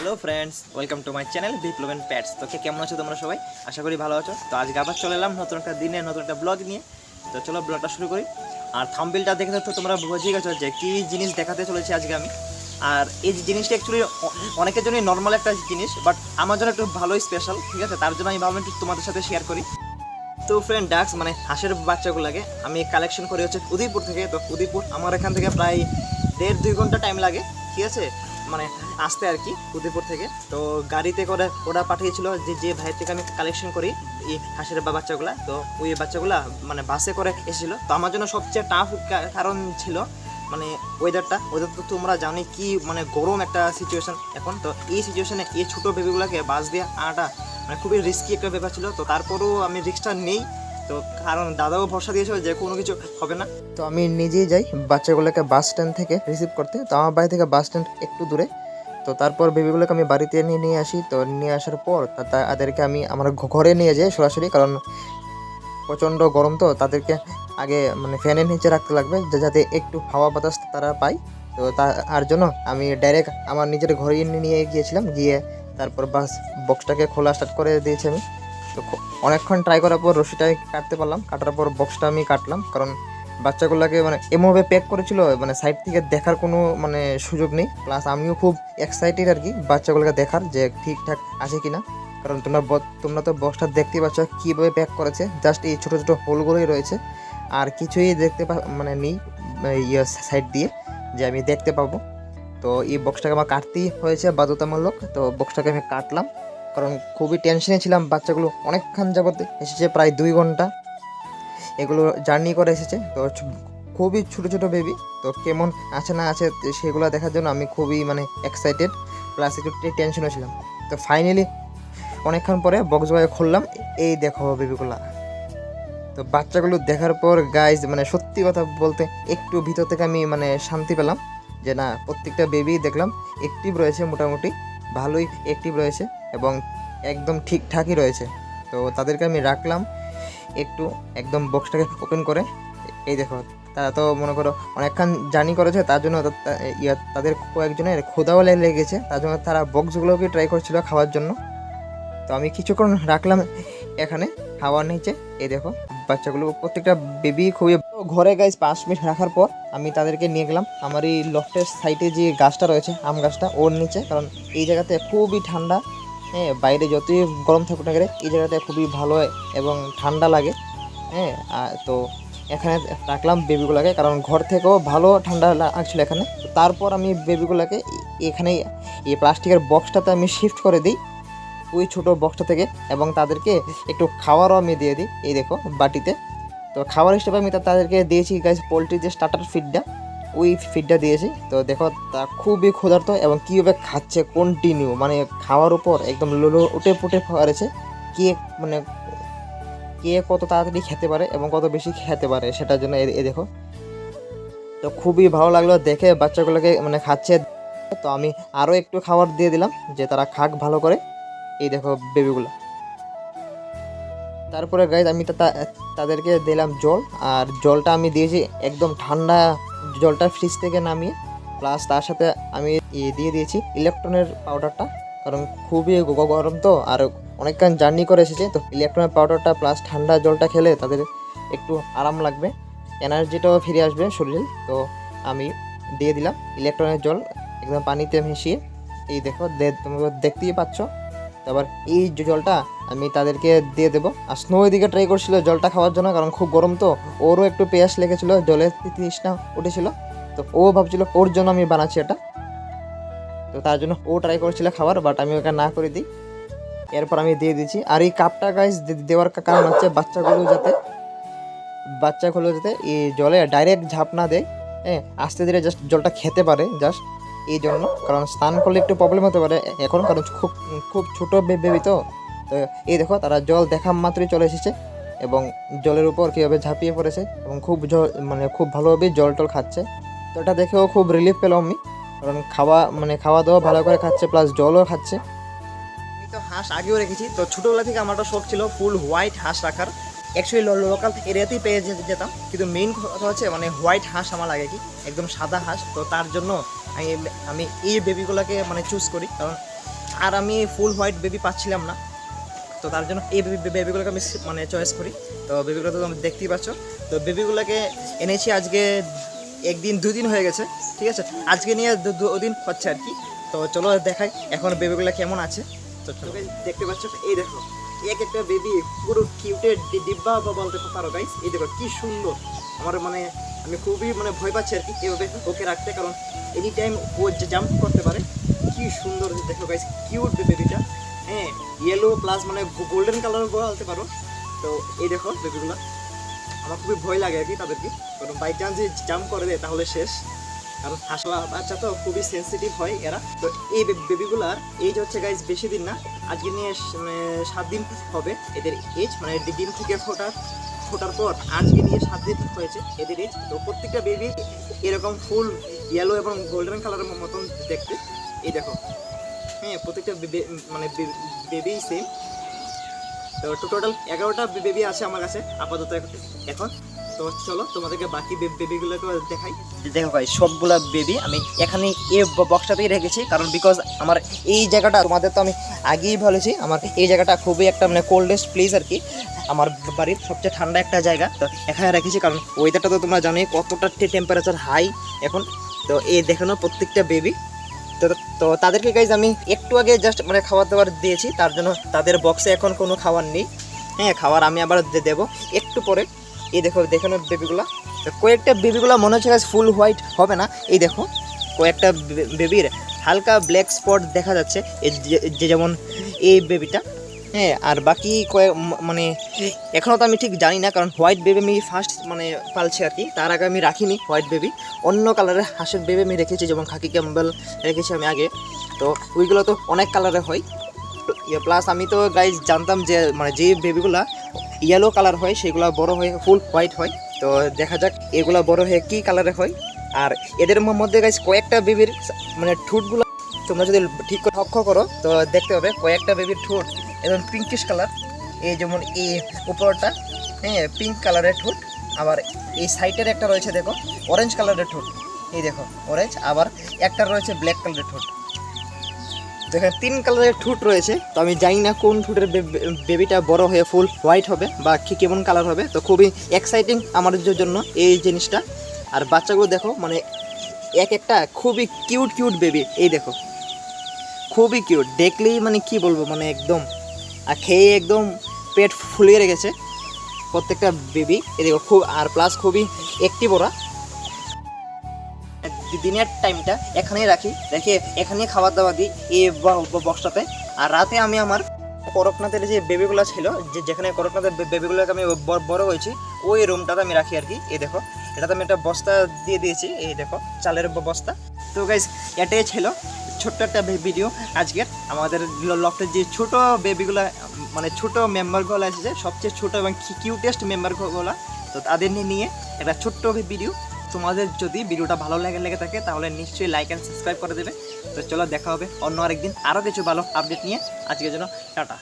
Hello friends welcome to my channel বিপ্লবেন pets তো কেমন আছো তোমরা সবাই? আশা করি ভালো আছো। তো আজকে আবার চলে এলাম নতুন একটা দিনে, নতুন একটা ব্লগ নিয়ে। তো চলো ব্লগটা শুরু করি। আর থাম্বিলটা দেখে তো তোমরা বুঝে গেছো যে কী জিনিস দেখাতে চলেছি আজকে আমি। আর এই জিনিসটা অ্যাকচুয়ালি অনেকের জন্যই নর্মাল একটা জিনিস বাট আমার জন্য একটু ভালোই স্পেশাল ঠিক আছে? তার জন্য আমি ভাবলাম একটু তোমাদের সাথে শেয়ার করি। তো ফ্রেন্ড ডাক্স মানে হাঁসের বাচ্চাগুলোকে আমি কালেকশন করি হচ্ছে উদয়পুর থেকে। তো উদয়পুর আমার এখান থেকে প্রায় দেড় দুই ঘণ্টা টাইম লাগে, ঠিক আছে? মানে আসতে আর কি উদয়পুর থেকে। তো গাড়িতে করে ওরা পাঠিয়েছিল যে যে ভাইয়ের থেকে আমি কালেকশন করি, এই হাঁসের বা বাচ্চাগুলা। তো ওই বাচ্চাগুলা মানে বাসে করে এসেছিল। তো আমার জন্য সবচেয়ে টাফ কারণ ছিল মানে ওয়েদারটা ওয়েদার তো তোমরা জানি কি মানে গরম একটা সিচুয়েশন এখন। তো এই সিচুয়েশনে এই ছোটো বেবিগুলোকে বাস দিয়ে আনাটা মানে খুবই রিস্কি একটা ব্যাপার ছিল। তো তারপরেও আমি রিস্কটা নেই। তো কারণ দাদাও ভরসা দিয়েছিল যে কোনো কিছু হবে না। তো আমি নিজেই যাই বাচ্চাগুলোকে বাস স্ট্যান্ড থেকে রিসিভ করতে। তো আমার বাড়ি থেকে বাস স্ট্যান্ড একটু দূরে। তো তারপর বেবিগুলোকে আমি বাড়িতে নিয়ে নিয়ে আসি। তো নিয়ে আসার পর তাদেরকে আমি আমার ঘরে নিয়ে যাই সরাসরি। কারণ প্রচণ্ড গরম তো, তাদেরকে আগে মানে ফ্যানের নিচে রাখতে লাগবে যাতে একটু হাওয়া বাতাস তারা পায়। তো তার জন্য আমি ডাইরেক্ট আমার নিজের ঘরে নিয়ে গিয়েছিলাম। গিয়ে তারপর বাস বক্সটাকে খোলা স্টার্ট করে দিয়েছি আমি। তো অনেকক্ষণ ট্রাই করার পর রশিটা কাটতে পারলাম। কাটার পর বক্সটা আমি কাটলাম, কারণ বাচ্চাগুলোকে মানে এমনভাবে প্যাক করেছিল মানে সাইড থেকে দেখার কোনো মানে সুযোগ নেই। প্লাস আমিও খুব এক্সাইটেড আর কি বাচ্চাগুলোকে দেখার যে ঠিকঠাক আছে কিনা। কারণ তোমরা তোমরা তো বক্সটা দেখতেই পাচ্ছ কীভাবে প্যাক করেছে। জাস্ট এই ছোটো ছোটো হোলগুলোই রয়েছে। আর কিছুই দেখতে মানে নেই ইয়ে সাইড দিয়ে যে আমি দেখতে পাবো। তো এই বক্সটাকে আমার কাটতেই হয়েছে বাধ্যতামূলক। তো বক্সটাকে আমি কাটলাম। কারণ খুবই টেনশনে ছিলাম, বাচ্চাগুলো অনেকক্ষণ যাবত এসেছে, প্রায় দুই ঘণ্টা। এগুলো জার্নি করে এসেছে, তো খুবই ছোটো ছোটো বেবি তো কেমন আছে না আছে সেগুলো দেখার জন্য আমি খুবই মানে এক্সাইটেড প্লাস একটু টেনশনও ছিলাম। তো ফাইনালি অনেকক্ষণ পরে বক্সগুলো খুললাম, এই দেখো বেবিগুলা তো বাচ্চাগুলো দেখার পর গাইজ মানে সত্যি কথা বলতে একটু ভিতর থেকে আমি মানে শান্তি পেলাম, যে না প্রত্যেকটা বেবি দেখলাম অ্যাক্টিভ রয়েছে মোটামুটি, ভালোই অ্যাক্টিভ রয়েছে। এবং একদম ঠিকঠাকই রয়েছে। তো তাদেরকে আমি রাখলাম। একটু একদম বক্সটাকে ওপেন করে। এই দেখো, তারা তো মনে করো অনেকক্ষণ জার্নি করেছে, তার জন্য তাদের কয়েকজনের ক্ষুদাও লেগেছে। তার জন্য তারা বক্সগুলোকে ট্রাই করছিল খাওয়ার জন্য। তো আমি কিছুক্ষণ রাখলাম এখানে হাওয়ার নিচে। এই দেখো, বাচ্চাগুলো, প্রত্যেকটা বেবি খুবই ঘরে গাইজ পাঁচ মিনিট রাখার পর আমি তাদেরকে নিয়ে গেলাম। আমার এই লফটের সাইডে যে গাছটা রয়েছে, আম গাছটা, ওর নিচে। কারণ এই জায়গাতে খুবই ঠান্ডা। হ্যাঁ বাইরে যতই গরম থাকুক না কেন, এই জায়গাতে খুবই ভালো এবং ঠান্ডা লাগে। হ্যাঁ তো এখানে রাখলাম বেবিগুলোকে কারণ ঘর থেকেও ভালো ঠান্ডা লাগছিল এখানে। তারপর আমি বেবিগুলোকে এখানে এই প্লাস্টিকের বক্সটাতে আমি শিফট করে দিই, ওই ছোটো বক্সটা থেকে, এবং তাদেরকে একটু খাওয়ারও আমি দিয়ে দিই। এই দেখো, বাটিতে। তো খাবার হিসেবে আমি তাদেরকে দিয়েছি গাছ পোলট্রির যে স্টার্টার ফিডটা ওই ফিডটা দিয়েছি। তো দেখো, তা খুবই ক্ষুধার্ত এবং কীভাবে খাচ্ছে কন্টিনিউ মানে খাওয়ার উপর একদম লোলো উঠে পুটে পারেছে। কে মানে কে কত তাড়াতাড়ি খেতে পারে এবং কত বেশি খেতে পারে সেটার জন্য এ- দেখো। তো খুবই ভালো লাগল দেখে বাচ্চাগুলোকে মানে খাচ্ছে। তো আমি আরও একটু খাবার দিয়ে দিলাম যে তারা খাক ভালো করে। এই দেখো বেবিগুলো তারপরে গাইজ আমি তাদেরকে দিলাম জল। আর জলটা আমি দিয়েছি একদম ঠান্ডা জলটা ফ্রিজ থেকে নামিয়ে প্লাস তার সাথে আমি ইয়ে দিয়ে দিয়েছি ইলেকট্রনের পাউডারটা কারণ খুবই গরম তো, আর অনেকক্ষণ জার্নি করে এসেছে, তো ইলেকট্রনের পাউডারটা প্লাস ঠান্ডা জলটা খেলে তাদের একটু আরাম লাগবে এনার্জিটাও ফিরে আসবে শরীরে। তো আমি দিয়ে দিলাম ইলেকট্রনের জল, একদম পানিতে মিশিয়ে। এই দেখো দেখতেই পাচ্ছ। তারপর এই জলটা আমি তাদেরকে দিয়ে দেবো। আর স্নো এদিকে ট্রাই করছিল জলটা খাওয়ার জন্য, কারণ খুব গরম তো। ওরও একটু পেঁয়াজ লেগেছিলো জলের তৃষ্ণা উঠেছিল। তো ও ভাবছিল ওর জন্য আমি বানাচ্ছি এটা। তো তার জন্য ও ট্রাই করেছিল খাবার বাট আমি ওকে না করে দিই। এরপর আমি দিয়ে দিচ্ছি আর এই কাপটা গাইস দেওয়ার কারণ হচ্ছে বাচ্চাগুলো যাতে বাচ্চাগুলো যাতে এই জলে ডাইরেক্ট ঝাঁপ না দেয়। হ্যাঁ আস্তে ধীরে জাস্ট জলটা খেতে পারে জাস্ট এই জন্য। কারণ স্নান করলে একটু প্রবলেম হতে পারে এখন, কারণ খুব খুব ছোটো বেবি তো। তো এই দেখো, তারা জল দেখা মাত্রই চলে এসেছে এবং জলের উপর কীভাবে ঝাঁপিয়ে পড়েছে এবং খুব জ- মানে খুব ভালোভাবে জল টল খাচ্ছে। তো এটা দেখেও খুব রিলিফ পেলাম আমি, কারণ খাওয়া মানে খাওয়া দাওয়া ভালো করে খাচ্ছে প্লাস জলও খাচ্ছে। আমি তো হাঁস আগেও রেখেছি, তো ছোটোবেলা থেকে আমার শখ ছিল ফুল হোয়াইট হাঁস রাখার। অ্যাকচুয়ালি লোকাল থেকে এরিয়াতেই পেয়ে যেতাম, কিন্তু মেইন কথা হচ্ছে মানে হোয়াইট হাঁস আমার লাগে কি, একদম সাদা হাঁস, তো তার জন্য আমি আমি এই বেবিগুলোকে মানে চুজ করি, কারণ আর আমি ফুল হোয়াইট বেবি পাচ্ছিলাম না। তো তার জন্য এই বেবিগুলোকে আমি মানে চয়েস করি। তো বেবিগুলো তো তোমরা দেখতেই পাচ্ছ। তো বেবিগুলোকে এনেছি আজকে একদিন, দুদিন হয়ে গেছে, ঠিক আছে? আজকে নিয়ে দুদিন হচ্ছে আর কি। তো চলো দেখাই এখন বেবিগুলো কেমন আছে। তো। দেখতে পাচ্ছ, এই দেখো, এক একটা বেবি পুরো কিউটের ডিব্বা বা বলতে পারো গাইস এই দেখো, কি সুন্দর। আমার মানে আমি খুবই মানে ভয় পাচ্ছি আর কি এভাবে ওকে রাখতে, কারণ এনি টাইম ও যে জাম্প করতে পারে, কি সুন্দর দেখো গাইস কিউট বেবিটা হ্যাঁ ইয়েলো প্লাস মানে গোল্ডেন কালার বলতে পারো। তো এই দেখো বেবিগুলো। আমার খুবই ভয় লাগে আর কি তাদেরকে। কারণ বাই চান্স যদি জাম্প করে দেয় তাহলে শেষ। কারণ হাসা বাচ্চা তো খুবই সেন্সিটিভ হয় এরা। তো এই বেবিগুলার এইজ হচ্ছে গাইজ বেশি দিন না। আজকে নিয়ে মানে সাত দিন হবে। এদের এজ মানে ডিম থেকে ফোটার ফোটার পর আজকে নিয়ে সাত দিন হয়েছে এদের এজ তো প্রত্যেকটা বেবি এরকম ফুল ইয়েলো এবং গোল্ডেন কালারের মতন দেখতে। এই দেখো। হ্যাঁ প্রত্যেকটা মানে বেবি সেম তো টোটাল এগারোটা বেবি আছে আমার কাছে, আপাতত এখন। তো চলো, তোমাদেরকে বাকি বেবিগুলোকে দেখাই। দেখো ভাই সবগুলা বেবি আমি এখানে এই বক্সটাতেই রেখেছি, কারণ বিকজ আমার এই জায়গাটা তোমাদের তো আমি আগেই বলেছি, আমার এই জায়গাটা খুবই একটা মানে কোল্ডেস্ট প্লেস আর কি, আমার বাড়ির সবচেয়ে ঠান্ডা একটা জায়গা। তো এখানে রেখেছি, কারণ ওয়েদারটা তো তোমরা জানোই কতটা টেম্পারেচার হাই এখন। তো এই দেখানো প্রত্যেকটা বেবি তো তো তাদেরকে গাইজ আমি একটু আগে জাস্ট মানে খাবার দাবার দিয়েছি, তার জন্য তাদের বক্সে এখন কোনো খাবার নেই। হ্যাঁ খাবার আমি আবার দেবো একটু পরে। এই দেখো দেখানো বেবিগুলো তো কয়েকটা বেবিগুলো মনে হচ্ছে গাছ ফুল হোয়াইট হবে না। এই দেখো, কয়েকটা বেবির হালকা ব্ল্যাক স্পট দেখা যাচ্ছে। যেমন এই বেবিটা হ্যাঁ আর বাকি কয়েক মানে এখনও তো আমি ঠিক জানি না, কারণ হোয়াইট বেবি আমি ফার্স্ট মানে পালছি আর কি। তার আগে আমি রাখিনি হোয়াইট বেবি। অন্য কালারের হাঁসের বেবি আমি রেখেছি, যেমন খাকি ক্যাম্বেল রেখেছি আমি আগে। তো ওইগুলো তো অনেক কালারের হয়। প্লাস আমি তো গাইজ জানতাম যে মানে যে বেবিগুলা ইয়েলো কালার হয়, সেগুলো বড় হয়ে ফুল হোয়াইট হয়। তো দেখা যাক এগুলো বড় হয়ে কী কালারের হয়। আর এদের মধ্যে গাইজ কয়েকটা বেবির মানে ঠোঁটগুলো তোমরা যদি ঠিক করে লক্ষ্য করো, তো দেখতে হবে কয়েকটা বেবির ঠোঁট। একদম পিঙ্কিশ কালার এই যেমন এই উপরটা হ্যাঁ পিঙ্ক কালারের ঠোঁট আবার এই সাইডের একটা রয়েছে দেখো অরেঞ্জ কালারের ঠোঁট এই দেখো অরেঞ্জ আবার একটা রয়েছে ব্ল্যাক কালারের ঠোঁট দেখেন তিন কালারের ঠোঁট রয়েছে, তো আমি জানি না কোন ঠোঁটের বেবিটা বড় হয়ে ফুল হোয়াইট হবে বা কি কেমন কালার হবে, তো খুবই এক্সাইটিং আমাদের জন্য এই জিনিসটা। আর বাচ্চাগুলো দেখো মানে এক একটা খুবই কিউট কিউট বেবি এই দেখো। খুবই কিউট দেখলেই মানে কি বলব মানে একদম আর খেয়ে একদম পেট ফুলিয়ে রেখেছে প্রত্যেকটা বেবি এই দেখো, খুব আর প্লাস খুবই অ্যাক্টিভ ওরা দিনের টাইমটা এখানেই রাখি। রেখে এখানেই খাবার দাবার দিই এই বক্সটাতে আর রাতে আমি আমার করকনাথের যে বেবিগুলো ছিল, যে যেখানে করকনাথের বেবিগুলোকে আমি বড় হয়েছি, ওই রুমটাতে আমি রাখি আর কি এই দেখো, এটাতে আমি একটা বস্তা দিয়ে দিয়েছি। এই দেখো, চালের বস্তা। তো গাইজ এটাই ছিল ছোট্ট একটা ভিডিও আজকের। আমাদের লফটের যে ছোট বেবিগুলো মানে ছোট মেম্বারগুলো এসেছে, সবচেয়ে ছোট এবং কিউটেস্ট মেম্বারগুলো তো তাদের নিয়ে একটা ছোট্ট ভিডিও তোমাদের যদি ভিডিওটা ভালো লাগে লেগে থাকে, তাহলে নিশ্চয়ই লাইক অ্যান্ড সাবস্ক্রাইব করে দেবে। তো চলো দেখা হবে অন্য আরেকদিন আরও কিছু ভালো আপডেট নিয়ে। আজকের জন্য টাটা।